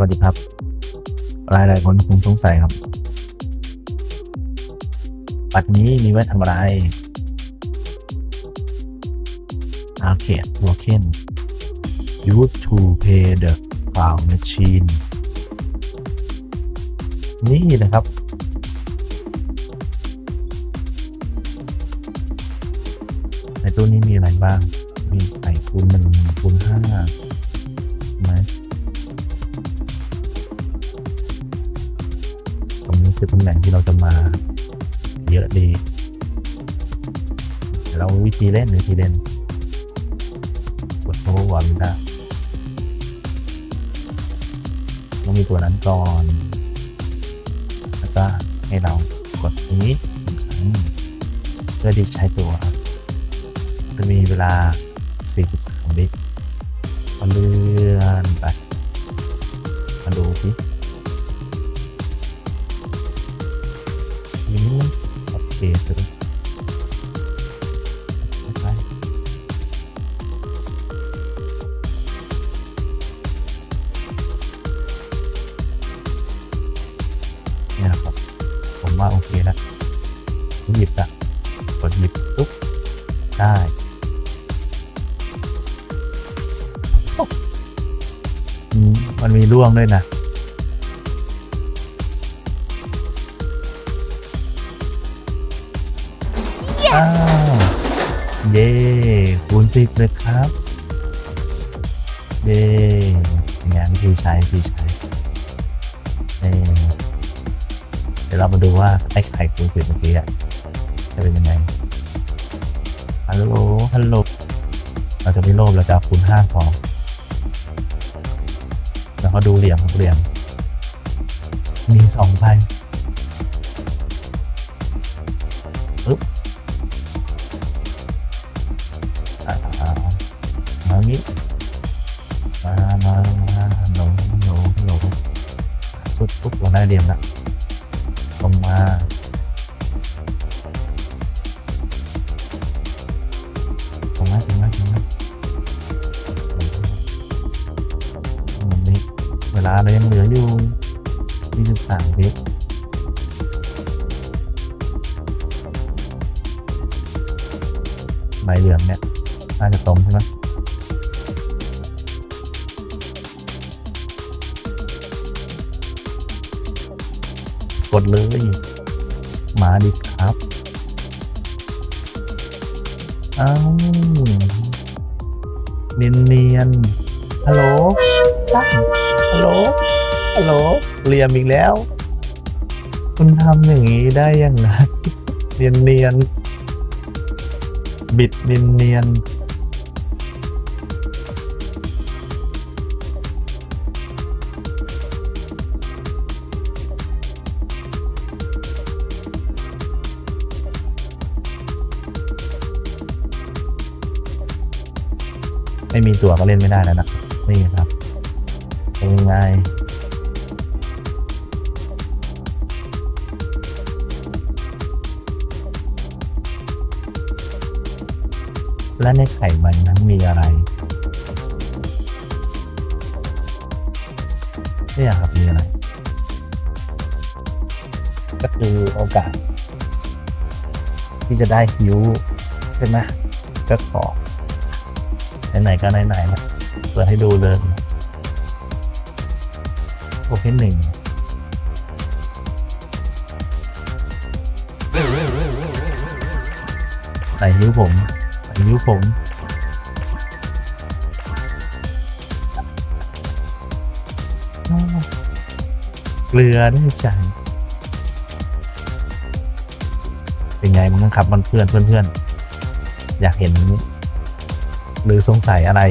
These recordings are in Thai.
วัสดีครับ หลายหลายคนคงสงสัยครับ บัตรนี้มีไว้ทำอะไร Arcade Token Use to pay the cloud machine นี่นะครับ ในตู้นี้มีอะไรบ้าง มีไข่คูณหนึ่งคูณห้า คือตำแหน่งที่เราจะมา เยอะดี เราวิธีเล่นวิธีเล่นกดโอเวอร์วันได้ต้องมีตัวนั้นก่อน แล้วก็ให้เรากดตรงนี้สั่งสั่งเพื่อที่ใช้ตัว จะมีเวลา 43วิก็เลื่อนไปมาดูที่ สุดไปนี่นะครับ ผมว่าโอเคแล้วหยิบอะกดหยิบปุ๊บได้มมันมีร่วงด้วยนะ อ้าวเย่คูณสิบเลยครับ เย่งานวิธีใช้วิธีใช้นี่เดี๋ยวเรามาดูว่าไอ้ไข่คูณสิบเมื่อกี้อะจะเป็นยังไงฮัลโหลฮัลโหลเราจะไม่โลภเราจะคูณห้าพอแล้วก็ดูเหลี่ยมครับเหลี่ยม มีสองใบปึ๊บ สุดปุ๊บเราได้เหลี่ยมละลงมาตรงนั้นตรงนั้นตรงนั้นตรงนี้เวลาเรายังเหลืออยู่23วิใบเหลืองเนี่ยน่าจะตรงใช่ไหม กดเลย มาดิครับ เอ้าเนียนเนียนๆฮัลโหลตั้งฮัลโหล ฮัลโหลเรียมอีกแล้ว คุณทำอย่างนี้ได้ยังไงเนียนเนียนๆบิดเนียนเนียน ไม่มีตัวก็เล่นไม่ได้แล้วนะนี่ครับเป็นยังไงและในไข่ใบนั้นมีอะไรเนี่ยครับมีอะไร ก็คือโอกาส ที่จะได้ฮิวใช่ไหมก็ขอ ไหนๆก็ไหนๆนะเปิดให้ดูเลยโอเพนหนึ่งใส่นิ้วผมใส่นิ้วผมเกลือได้ใจเป็นไงมั้งครับมันเพื่อนเพื่อนเพื่อนอยากเห็น หรือสงสัยอะไร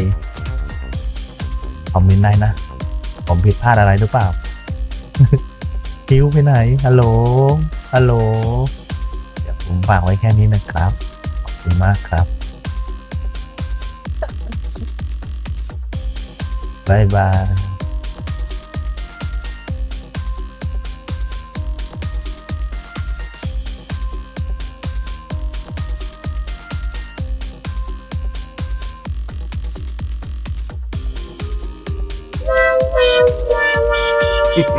คอมเมนต์ได้นะ ผมผิดพลาดอะไรหรือเปล่าคิวไปไหน ฮัลโหล ฮัลโหล เดี๋ยวผมฝากไว้แค่นี้นะครับ ขอบคุณมากครับบายบาย